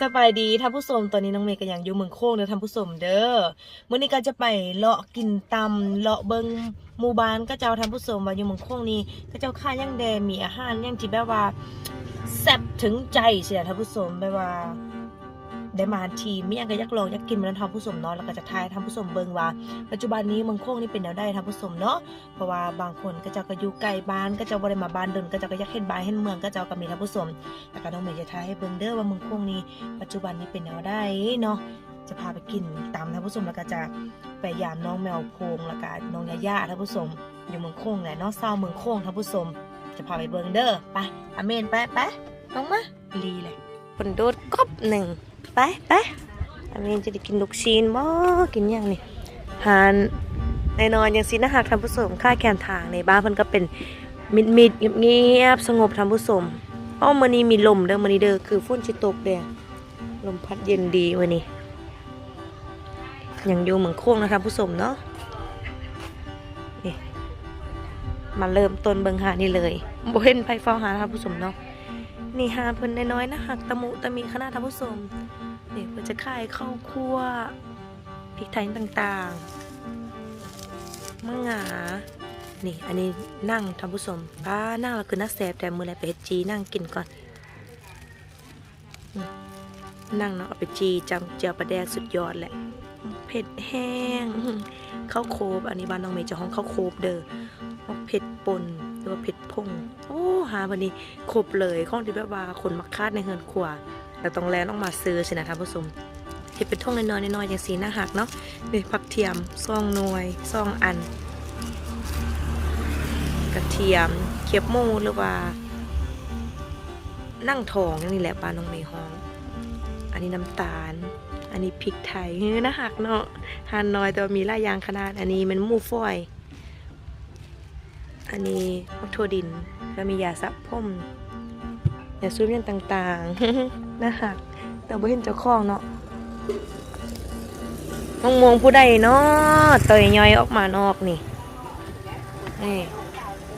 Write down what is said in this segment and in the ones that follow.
สบายดีท่านผู้ชมตอนนี้น้องเมย์ก็ยังอยู่เมืองโค้งเด้อท่านผู้ชมเด้อมื้อนี้ก็จะไปเลาะกินตำเลาะเบิงหมู่บ้านก็เจ้าท่านผู้ชมว่าอยู่เมืองโค้งนี้ก็เจ้าค่ายังแดมีอาหารยังที่แบบว่าแซ่บถึงใจเสียท่านผู้ชมแบบว่า ได้มาทีมีอันก็ยากลองยากกินมือนท่านผู้ชมเนาะแล้วก็จะทายท่านผู้ชมเบิงว่า ปัจจุบันนี้เมืองโค้งนี่เป็นแนวได้ท่านผู้ชมเนาะเพราะว่าบางคนก็จะก็อยู่ไกลบ้านก็จะบ่ได้มาบ้านเดินก็จะก็ยากเห็นบ้านเห็นเมืองก็จะก็มีท่านผู้ชมแล้วก็น้องเมย์จะทายให้เบิงเด้อว่าเมืองโค้งนี้ปัจจุบันนี้เป็นแนวได้เนาะจะพาไปกินตามท่านผู้ชมแล้วก็จะไปยามน้องแมวโพงแล้วก็น้องยาย่าท่านผู้ชมอยู่เมืองโค้งแหละเนาะเศร้าเมืองโค้งท่านผู้ชมจะพาไปเบิงเด้อไปอเมนไปไปลงมาลีเลยคนโดดกบหนึ่ง ไปไปอเมนจะได้กินลูกชิ้นบ่กินอย่างนี่หานในนอนยังสินะหักทำผู้ชมค่าแคนทางในบ้านเพิ่นก็เป็นมิดมิดเงียบสงบทำผู้ชมอ้อมื้อนี้มีลมเด้อมื้อนี้เด้อคือฝนสิตกเด้อลมพัดเย็นดีมื้อนี้ยังอยู่เหมืองโค้งนะท่านผู้ชมเนาะนี่มาเริ่มต้นเบิงหานี่เลยโบเห็นไผเฝ้าหาท่านผู้ชมเนาะ นี่หาเพิ่นน้อยๆนะหักตะมุตะมีคณะท่านผู้ชมนี่มันจะขายข้าวคั่วพริกไทยต่างๆมะงานี่ อันนี้นั่งท่านผู้ชมป้านั่งแล้วคือน่าแสบแต่มือไรไปจีนั่งกินก่อน นั่งเนาะเอาไปจีจำเจียวปลาแดกสุดยอดแหละ เผ็ดแห้งข้าวโคบอันนี้บ้านน้องเมย์จะห้องข้าวโคบเด้อเผ็ดป่น หรือว่าเผ็ดพงโอ้หาวันนี้ครบเลยข้องที่แบบว่าคนมักคาดในเฮือนขวาแต่ต้องแลนออกมาซื้อสินะท่านผู้ชมเห็ดเป็นท่งน้อยๆน้อยๆอย่างสีหน้าหักเนาะนี่ผักเทียมซองนวยซองอัน กระเทียมเขียบมูหรือว่า นั่งทองอย่างนี้แหละปลาน้องเมฮอง อันนี้น้ำตาล อันนี้พริกไทยเฮ้ยน่าหักเนาะหานน้อยแต่ว่ามีหลายอย่างขนาด อันนี้มันมูฝอย อันนี้มักถั่วดิน แล้วมียาสระผมยาซูมยันต่างๆนะหักแต่บ่เห็นเจ้าของเนาะมองมองผู้ใดเนาะเตยย่อยออกมานอกนี่ นี่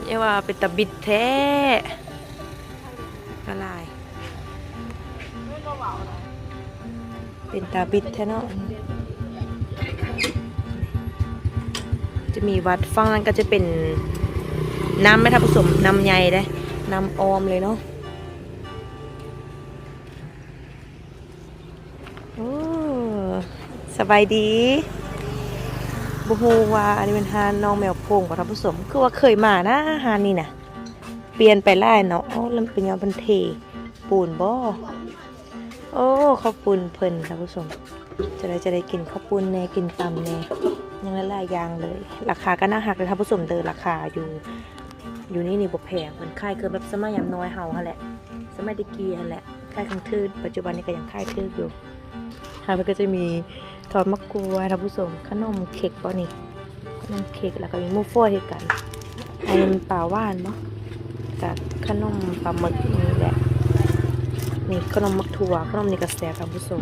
เรียกว่าเป็นตะบิดแท้ละลาย เป็นตาบิดแท้เนาะจะมีวัดฟังนั้นก็จะเป็น น้ำไม่ทับผสมน้ำใยได้น้ำออมเลยเนาะโอ้สบายดีบูฮูวาอันนี้เป็นฮานน้องแมวโพงกับท่านผู้ชมคือว่าเคยมานะฮานนี่นะเปลี่ยนไปไล่เนาะอ๋อแล้วเป็นยังเป็นเทปูนบ่โอ้ข้าวปูนเพลินท่านผู้ชมจะได้จะได้กินข้าวปุ้นแน่กินตำแน่ยังหลายยางเลย ราคาก็น่าหักเลยท่านผู้ชมเดินราคาอยู่ อยู่นี่นี่บ่แพงมันค่ายเกินแบบสมัยยามน้อยเฮาหั่นแหละ สมัยตะกี้หั่นแหละค่ายคังทืดปัจจุบันนี้ก็ยังค่ายทืดอยู่ค่ะมันก็จะมีทอดมะกรูดท่านผู้ชมขนมเค้กบ่นี่ขนมเค้กแล้วก็มีมูฟอยให้กันอันนี้มันปลาว่านบ่กับขนมปลาหมึกนี่แหละนี่ขนมมักถั่วขนมนี่ก็แซ่บท่านผู้ชม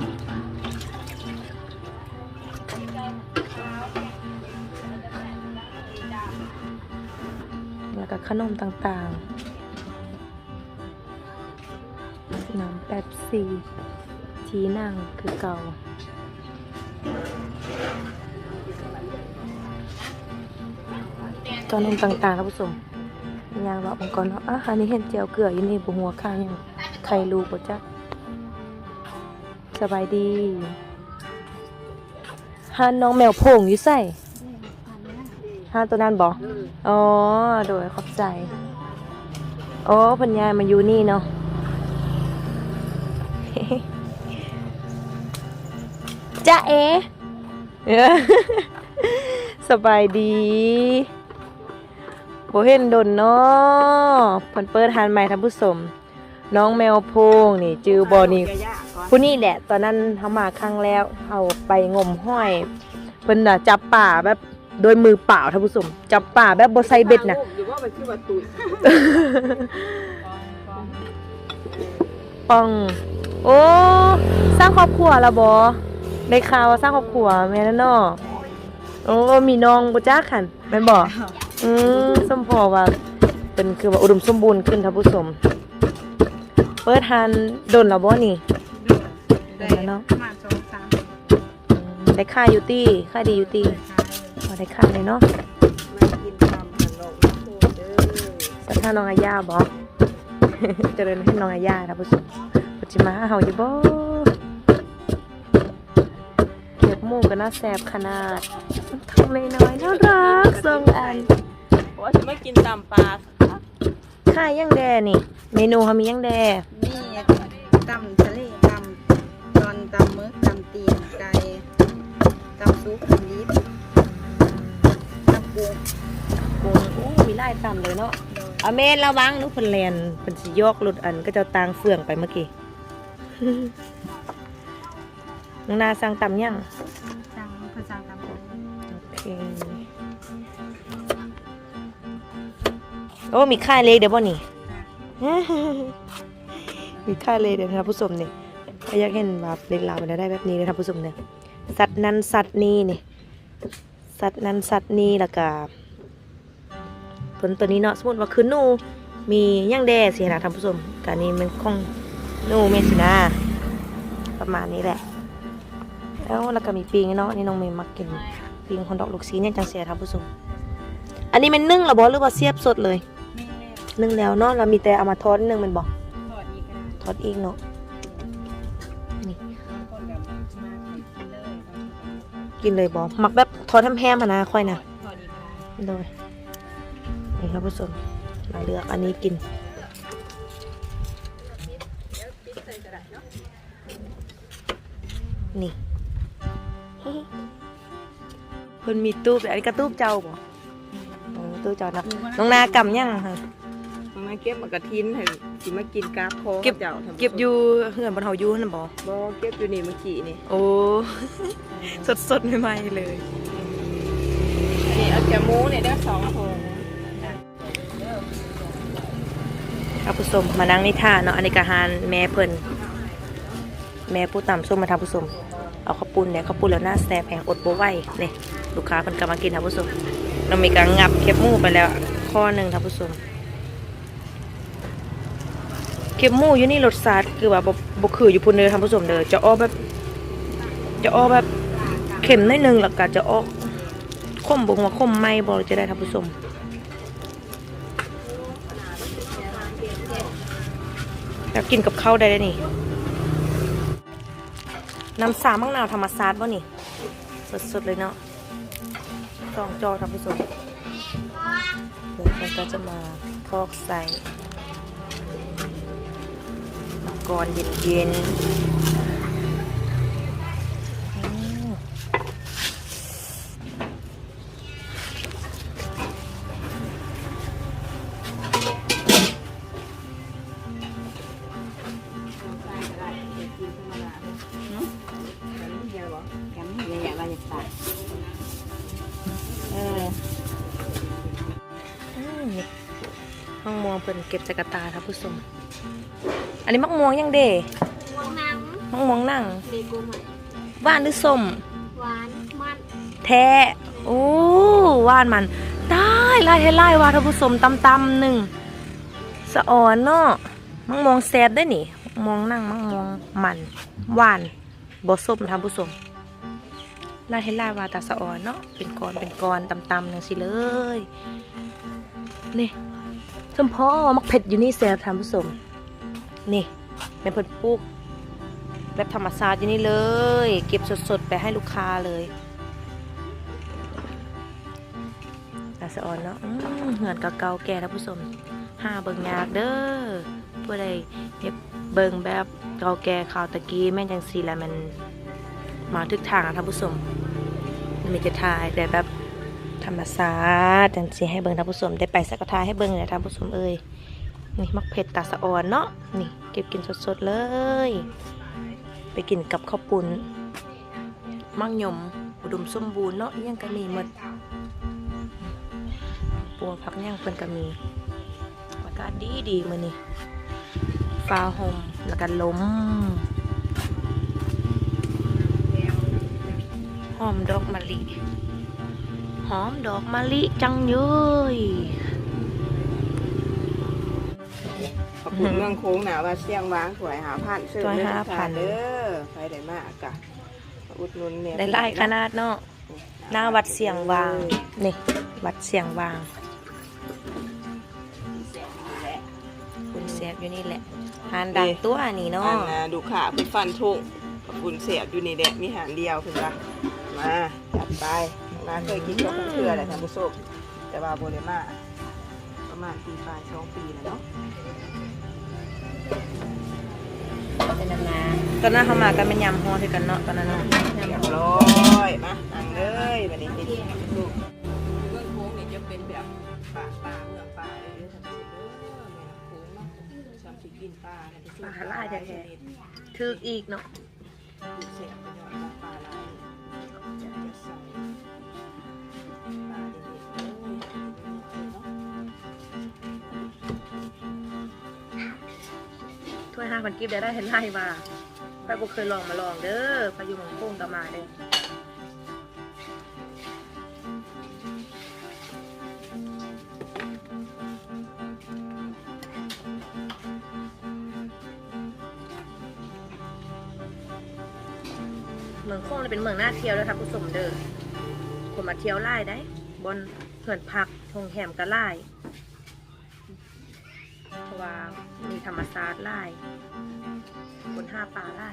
ขนมต่างๆ น้ำแป๊บซี่ชีนังคือเก่า ตอนนมต่างๆท่านผู้ชมยางเราองค์กรเนาะอะอันนี้เห็นเจียวเกลืออยู่นี่บหัวข้างยังใครรู้บ่จ๊ะสบายดีฮันน้องแมวโพ่งอยู่ใส่ ฮันตัวนั้นบ่อ๋อ โดยขอบใจโอ้ปัญญายมาอยู่นี่เนาะจ้าเอเออสบายดีโบเห็นดนเนาะเพิ่นเปิดทานใหม่ท่านผู้ชมน้องแมวโพงนี่จือบอนี่ผู้นี่แหละ ตอนนั้นเขามาครั้งแล้ว เอาไปงมห้อยเพิ่นน่ะจับป่าแบบ โดยมือเปล่าท่านผู้ชมจับป่าแบบบ่ใส่เบ็ดน่ะอยู่ว่าไปที่วัดตุยปอง โอ้ สร้างครอบครัวและบอได้ข่าวว่าสร้างครอบครัวแม่นเนาะโอ้มีน้องบ่จ้าขันแม่นบ่อืมสมพอว่าเป็นคือว่าอุดมสมบูรณ์ขึ้นท่านผู้ชมเปิปิดฮันโดนแล้วบ่นี่ได้เดี๋ยวเนาะประมาณสองสามอืมได้ค่าอยู่ตี้ค่าดีอยู่ตี้ ขายเลยพอได้ค่าเลยเนาะมากินตำขนมโคเด้อสัทธาน้องอาญาบ่เจริญให้น้องอาญาครับผู้ชมปัจจิมาเฮาอยู่บ่เก็บหมูก็น่าแซ่บขนาดทำน้อยๆน่ารักสองอันว่าจะไม่กินตำปลาค่ายังแดนี่ เมนูเขามียังแดนี่ตำทะเลตำตอนตำมึกตำตีนไก่ตำซุปตำยิบ ตำปูโอ้โอ้มีหลายตำเลยเนาะโดยเอาเมนระวังนุเพิ่นแลนเพิ่นสิยกรถอันก็เจ้าตางเฟื่องไปเมื่อกี้น้องนาสั่งตำยังจังภาษาตำปูโอเคโอ้มีค่ายเล็กเดี๋ยวบ่นี่มีค่ายเล็กเดี๋ยวนะครับผู้ชมนี่ถ้าอยากเห็นแบบเล็กลาวมันจะได้แบบนี้เลยครับผู้ชมเนี่ยสัตว์นั้นสัตว์นี้นี่ สัตว์นั้นสัตว์นี้แล้วก็ผลตัวนี้เนาะสมมติว่าคือหนูมีย่างแดสินะท่านผู้ชมการนี้มันของหนูเมสินาประมาณนี้แหละ แล้วแล้วก็มีปิงเนาะนี่น้องเมย์มักกินปิงคนดอกลูกซีเนี่ยจังเสียท่านผู้ชมอันนี้มันนึ่งเหรอบอหรือว่าเสียบสดเลยแม่แม่นึ่งแล้วเนาะเรามีแต่เอามาทอดนิดนึงแมันบอกทอดอีกก็ได้ทอดอีกเนาะ กินเลยบอหมักแบบทอดแฮมๆอะนะค่อยนะโดยนี่ครับผู้ชมมาเลือกอันนี้กินนี่เพิ่นมีตู้อันนี้ก็ตู้เจ้าบ่ตู้เจ้านะน้องนากำยังค่ะ มาเก็บมากระทินให้สิมากินกาบโคเก็บเจ้าท่านผู้ชมเก็บอยู่เหือนบนเฮาอยู่นั่นบ่บ่เก็บอยู่นี่เมื่อกี้นี่โอ้ สดสดๆใหม่ๆเลยอันนี้เอาแกหมูเนี่ยได้สองโถงครับผู้ชมมานั่งนิทานเนาะอันนี้ก็หารแม่เพิ่นแม่ผู้ต่ำส้มมาทำผู้ชมเอาข้าวปุ้นเนี่ยข้าวปุ้นแล้วหน้าแซ่บแหงอดบ่ไหวนี่ลูกค้าเพิ่นก็มากินครับผู้ชมเรามีการงับเก็บหมูไปแล้วข้อหนึ่งครับผู้ชม เก็บหมูอยู่นี่รสชาติคือว่าบบ่คืออยู่พุ่นเด้อท่านผู้ชมเด้อจะออกแบบ จะออกแบบเค็มนิดนึงแล้วก็จะออกขมบ่ว่าขมไหม่บ่จะได้ท่านผู้ชมแล้วกินกับข้าวได้เลยนี่ น้ำสามังนาวธรรมศาสตร์บ่นี่สดๆเลยเนาะสองจอท่านผู้ชมเดี๋ยวมันก็จะมาทอกใส่ ก่อนเย็นๆอืมเอออืมนี่มะม่วงเพิ่นเก็บจากรตาครับผู้ชม อันนี้มะม่วงยังเด้หวานน้มะม่วงนั่งำเบโกใหม่หวานหรือส้ม หวานมันแท้โอ้หวานมันได้ไล่ให้ไล่ว่าท่านผู้ชมตำตำหนึ่งสะอ่อนเนาะมังมองแซบได้นี่มองนั่งมังมองมันหวานบ่ส้มท่านผู้ชมไล่ให้ไล่ว่าตาสะอ่อนเนาะเป็นก้อนเป็นก้อนตำตำหนึ่งสิเลยนี่ชมพ่อมักเผ็ดอยู่นี่แซบท่านผู้ชม นี่เป็นเพิ่นปลูกแบบธรรมชาติอยู่นี่เลย เก็บสดๆ ไปให้ลูกค้าเลยอาสะออนเนาะเหมือนเก่าแก่ท่านผู้ชมหาเบิ่งยากเด้อผู้ใดอยากเบิ่งแบบเก่าแก่ข่าวตะกี้แม่นจังซี่แหละมันมาทึกทางอะท่านผู้ชมมีจะถ่ายแต่แบบธรรมศาสตร์จังสิให้เบิ่งท่านผู้ชมได้ไปสักกะทายให้เบิ่งเลยท่านผู้ชมเอ้ย นี่มักเผ็ดตาสะออนเนาะนี่เก็บกินสดๆเลย ไปกินกับข้าวปุ้นมักยม อุดมสมบูรณ์เนาะยังก็มีหมดปัวพักย่างเพิ่นก็มีอากาศดีดีมื้อนี้ฟ้าห่มแล้วก็ลมหอมดอกมะลิหอมดอกมะลิจังเย้ย ขอบคุณเมืองโค้งหนาว่าเสียงวางถวยหาพันซื้อถ้วยเด้อห้าพันเด้อไปได้มากกะอุดหนุนเนี่ยได้ไล่ขนาดเนาะหน้าวัดเสียงวางนี่วัดเสียงวางคุณเสียบอยู่นี่แหละหานดังตัวนี่เนาะอันน่ะดูขาคุณฟันทุ่งขอบคุณเสียบอยู่นี่แหละมีหางเดียวคุณปะมาจัดไปน้าเคยกินก็เพื่อแหละท่านผู้ชมแต่ว่าโบเลมาประมาณปีปลายสองปีแล้วเนาะ เป็นน้ำน้ตอนนั้นเขามากันเป็นยำฮอคือกันเนาะตอนนั้นเนาะเรียบร้อยมานั่งเลยวันนี้เป็นลูกเมืองโค้งนี่จะเป็นแบบป่าป่าเมืองป่าเลยเด้อท่านผู้ชมเด้อแม่น้ำโค้งเนาะชอบสิกินปลาท่านผู้ชมถึกอีกเนาะ ดูเสียง ห้าพันกิฟต์ได้ได้เห็นไล่มาไปบ่เคยลองมาลองเด้อไปอยู่เมืองโค้งก็มาเด้อเมืองโค้งเลยเป็นเมืองน่าเที่ยวแล้วท่านผู้ชมเด้อคนมาเที่ยวไล่ได้บนเขื่อนพักทงแหมก็ไล่เพราะว่ามีธรรมศาสตร์ไล่ บนห้าปลาได้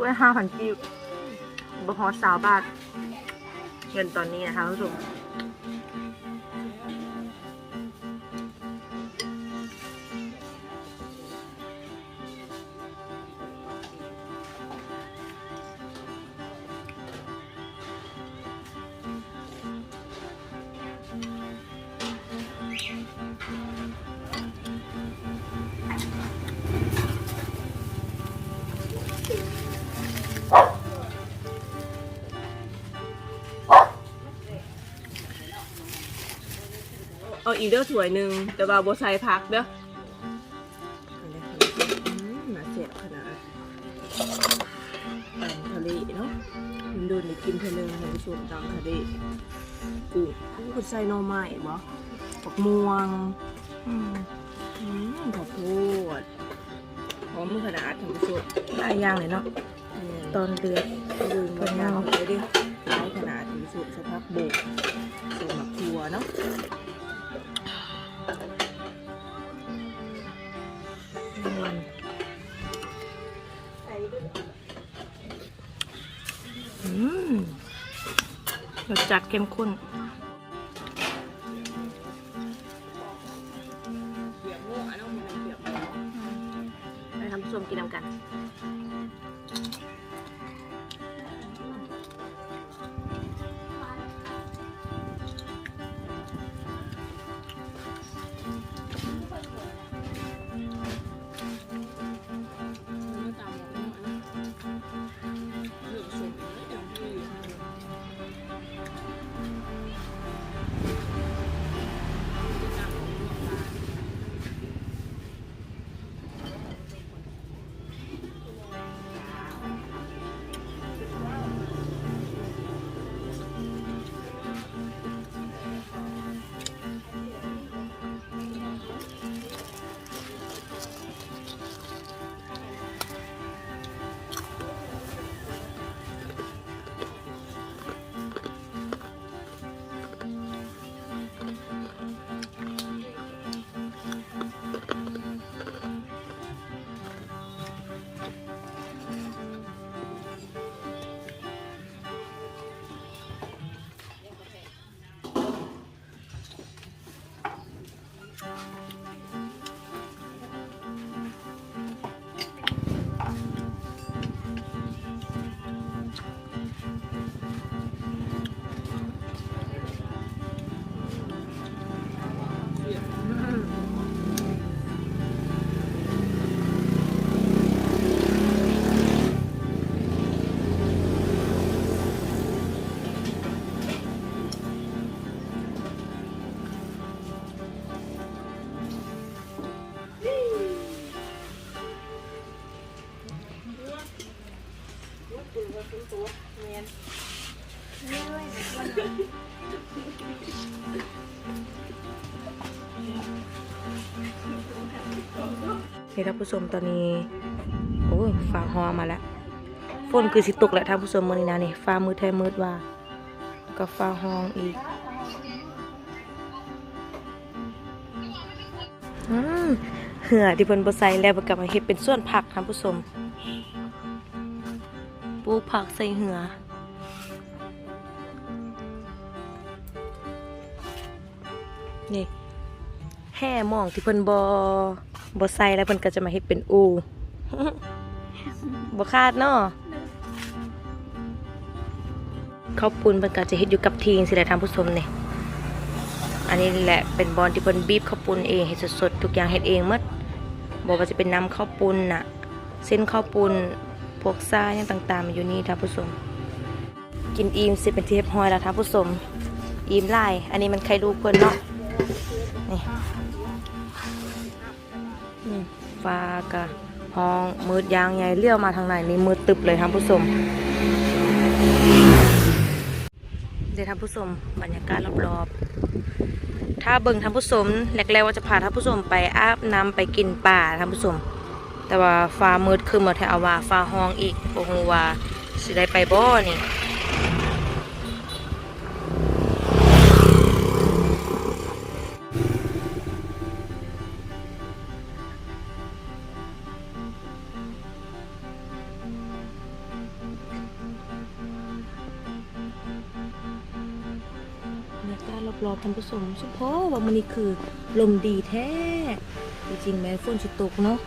ด้วยห้าพันกิฟต์บฮอสาวบาทเงินตอนนี้นะคะคุณผู้ชม อาอีกเด้อถ้วยหนึ่งแต่ว่าโบใส่พักเด้ออันนี้อืมน่าเสียขนาดตำทะเลเนาะมันโดนได้กินเทอนึงท่านผู้ชมตำทะเลกุ้งกุ้งคุณใส่หน่อไม้บ่ผักม่วงอืมอืมข้าวโพดหอมขนาดท่านผู้ชมหลายอย่างเลยเนาะตอนเดือดลืมมันยาวเลยดิร้ายขนาดถึงสุดสภาพบุก รสจัดเข้มข้น ท่านผู้ชมตอนนี้โอ้ยฟ้าฮอมาแล้วฝนคือสิตกแหละท่านผู้ชมมื้อนี้นะนี่ฟ้ามืดแท้มืดว่าก็ฟ้าห้องอีกเหือที่เพิ่นบ่ใส่แล้วเพิ่นก็มาเฮ็ดเป็นส่วนผักท่านผู้ชมปลูกผักใส่เหือนี่แห่มองที่เพิ่นบ่ บ่ใส่แล้วเพิ่นก็จะมาเฮ็ดเป็นอูบ่คาดเนาะข้าวปุ้นเพิ่นก็จะเฮ็ดอยู่กับทีงสิแหละท่านผู้ชมนี่อันนี้แหละเป็นบอลที่เพิ่นบีบข้าวปุ้นเองเฮ็ดสดๆทุกอย่างเฮ็ดเองหมดบ่ว่าจะเป็นน้ำข้าวปุ้นน่ะ เส้นข้าวปุ้นพวกทรายหยังต่างๆมาอยู่นี่ท่านผู้ชมกินอิ่มสิเป็นที่เรียบร้อยแล้วท่านผู้ชมอิ่มหลายอันนี้มันไข่ลูกเพิ่นเนาะนี่อืม ฟ้ากะห้องมืดยางใหญ่เลี้ยวมาทางไหนนี่มืดตึบเลยท่านผู้ชมเดี๋ยวท่านผู้ชมบรรยากาศรอบๆ ถ้าเบิ่งท่านผู้ชมแรกๆว่าจะพาท่านผู้ชมไปอาบน้ำไปกินป่าท่านผู้ชม แต่ว่าฟ้ามืดคือมาแถวว่าฟ้าห้องอีกโอ้โหว่าสิได้ไปบ่นี่ รรยากาศรอบๆท่านผู้ชมเฉพาะว่ามันนี่คือลมดีแท้ จริงๆแม้ฝนสิตกเนาะ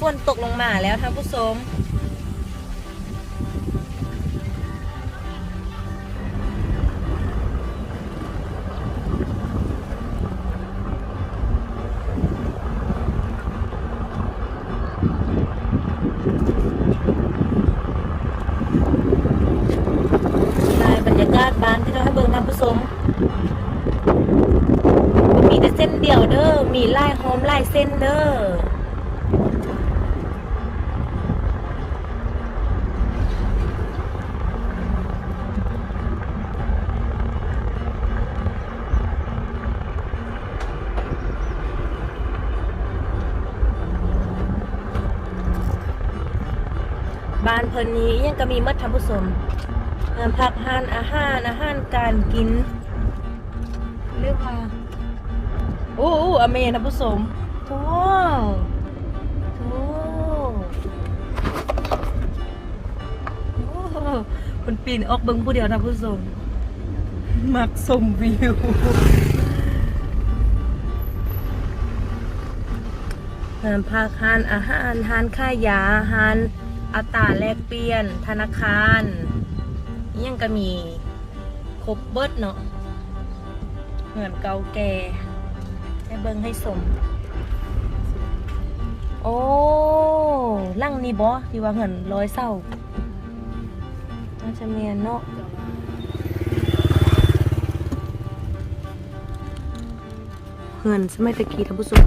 ฝนตกลงมาแล้วท่านผู้ชม มีแต่เส้นเดียวเด้อ มีลายหอมลายเส้นเด้อบ้านเพิ่นนี้ยังก็มีมัดท่านผู้ชมเงินพักหานอาหารอาหารการกิน อ้โอ้อเมนท่านผู้ชมโอ้โอ้โอ้คนปีนออกเบิ้งผู้เดียวท่านผู้ชมมักชมวิวเงินพักหานอาหารหานค่ายาหานอัตราแลกเปลี่ยน ธนาคารยังก็มีครบเบิดเนาะเหมือนเก่าแก่ ให้เบิ่งให้สมโอ้ลั่งนี่บอที่ว่าเหินร้อยเศร้าน่าจะเมียนเนาะเหินสมัยตะกี้ท่านผู้ชม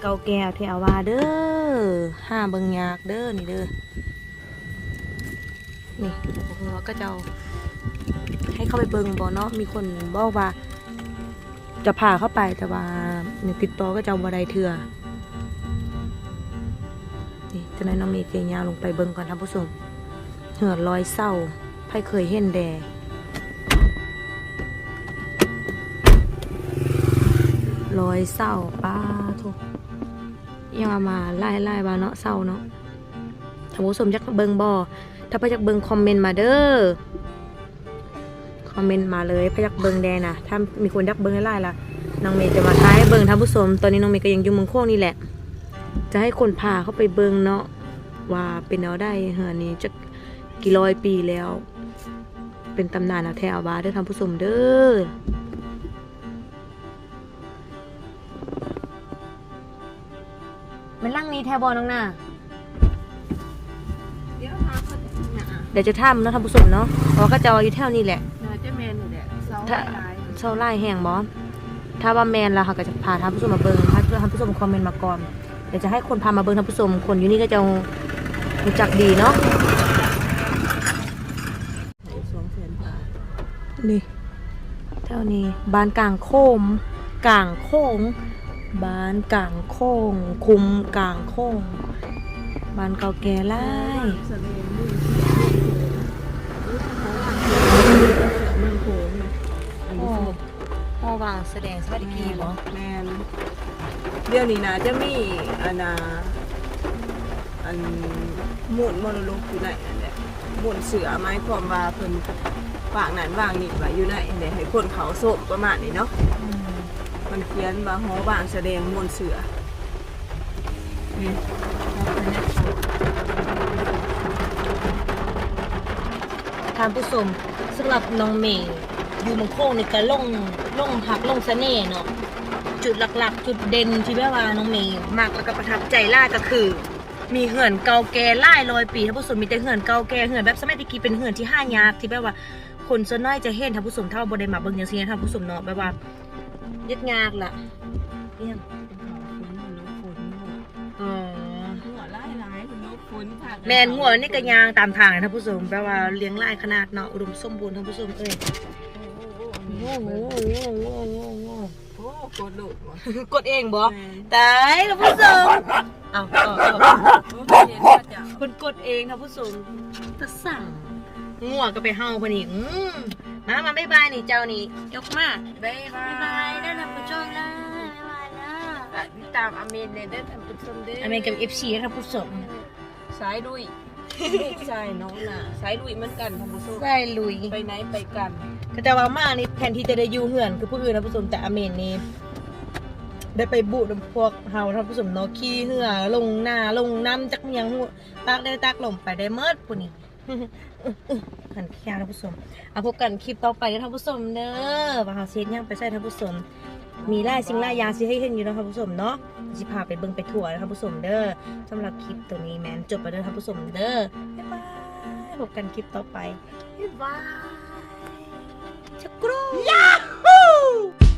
เกาแก้วที่เอาวาเด้อห้าเบิงยากเด้อนี่เด้อนี่หัวก็จะให้เข้าไปเบิงบอเนาะมีคนบอกว่า จะพาเข้าไปแต่ว่าติดต่อก็จะเอาบันไดเถื่อนี่จะนั้นน้องเมย์เจียาวลงไปเบิงก่อนท่านผู้ชมเหือดลอยเศร้าไพ่เคยเห็นแดลอยเศร้าป้าทุกยังเอามาไล่ไล่บาเนาะเศร้าเนาะถ้าผู้ชมอยากเบิงบอถ้าพอยากเบิงคอมเมนต์มาเด้อ อมเมนต์มาเลยพอยากเบิงแดนะถ้ามีคนอยากเบิงไล่ล่ะน้องเมย์จะมาท้ายให้เบิงท่านผู้ชมตอนนี้น้องเมย์ก็ยังอยู่เมืองโค้งนี่แหละ จะให้คนพาเข้าไปเบิงเนาะว่าเป็นเอาได้เฮือนี้จะกี่ร้อยปีแล้ว เป็นตำนานเอาแถวบาเด้อท่านผู้ชมเด้อมันลั่งนี้แทบอน้องหน้าเดี๋ยวพาเขาจะหนาเดี๋ยวจะทำเนาะท่านผู้ชมเนาะเพราะว่าก็จะเอาอยู่แถวนี้แหละหนา ถ้าเช่าไล่แห่งบอถ้าว่าแมนแล้วค่ะก็จะพาท่านผู้ชมมาเบิ่งถ้าท่านผู้ชมคอมเมนต์มาก่อน เดี๋ยวจะให้คนพามาเบิ่งท่านผู้ชมคนอยู่นี่ก็จะรู้จักดีเนาะนี่เท่านี้บ้านกลางโคมกลางโค้งบ้านกลางโค้งคุมกลางโค้งบ้านเก่าแก่ไล่ วางแสดงสวัสดีบอแมนเดี๋ยวนี้นะจะมีอันนาอันหมุนมรลุกอยู่ไหนนั่นแหละหมุนเสือไม้ความว่าเพิ่นวางนั้นวางนี่ไว้อยู่ไหนเดี๋ยวให้คนเขาส้มประมาณนี้เนาะมันเขียนว่าหอวางแสดงมนต์เสือนี่ท่านผู้ชมสำหรับน้องเมย์อยู่เมืองโค้งนี่ก็ลง ลงหักลงเสน่ห์เนาะจุดหลักๆ จุดเด่นที่แบบว่าน้องเมย์มากแล้วก็ประทับใจล่าก็คือ มีเหือนเก่าแก่หลายร้อยปีท่านผู้ชมมีแต่เหือนเก่าแก่เหือนแบบสมัยตะกี้เป็นเหือนที่ห้ายากที่แบบว่า คนส่วนน้อยจะเห็นท่านผู้ชมเท่าบ่ได้มาเบิ่งจังซี่นท่านผู้ชมเนาะแบบว่ายึดยากล่ะเอี่ยงอ๋อหัวไล่ไล่คุณนกคุณผักแมนหัวนี่ก็ยางตามทางเลยท่านผู้ชมแปลว่าเลี้ยงไร่ขนาดเนาะอุดมสมบูรณ์ท่านผู้ชมเอ้ย โอ้โกดดุว่ะกดเองบ่แตายท่านผู้ชมเอาเอาเอาโอ้เห็นว่าคนกดเองท่านผู้ชมจะสั่งงัวก็ไปเฮาพอนี่อืมมามาบ๊ายบายนี่เจ้านี่ยกมาบ๊ายบาบ๊ายบายได้ท่านผู้ชมนะบ๊ายบายนะอะติดตามอเมนเลยได้ทำเป็นสมเด็จอเมริกัน FC ท่านผู้ชมสายดุยลูกชายน้องน่ะสายดุยเหมือนกันทำบุญได้ลุยไปไหนไปกัน ก็จะว่ามานี่แทนที่จะได้อยู่เหือนคือผู้อื่นนะผู้ชมแต่อเมนนี่ได้ไปบุนำพวกเฮาท่านผู้ชมเนาะขี่เหือลงหน้าลงน้ำจักเมียงหัวตักได้ตักลมไปได้เมิดปุ่นนี่ขันแค่ท่านผู้ชมเอาพบกันคลิปต่อไปนะท่านผู้ชมเด้อว่าเฮาเซ็ตยังไปใส่ท่านผู้ชมมีหลายสิ่งหลายางสิให้เห็นอยู่นะท่านผู้ชมเนาะสิพาไปเบิ่งไปทั่วนะท่านผู้ชมเด้อสำหรับคลิปตัวนี้แมนจบไปเด้อท่านผู้ชมเด้อบ๊ายบายพบกันคลิปต่อไปบ๊ายบาย 척꾸로 야호!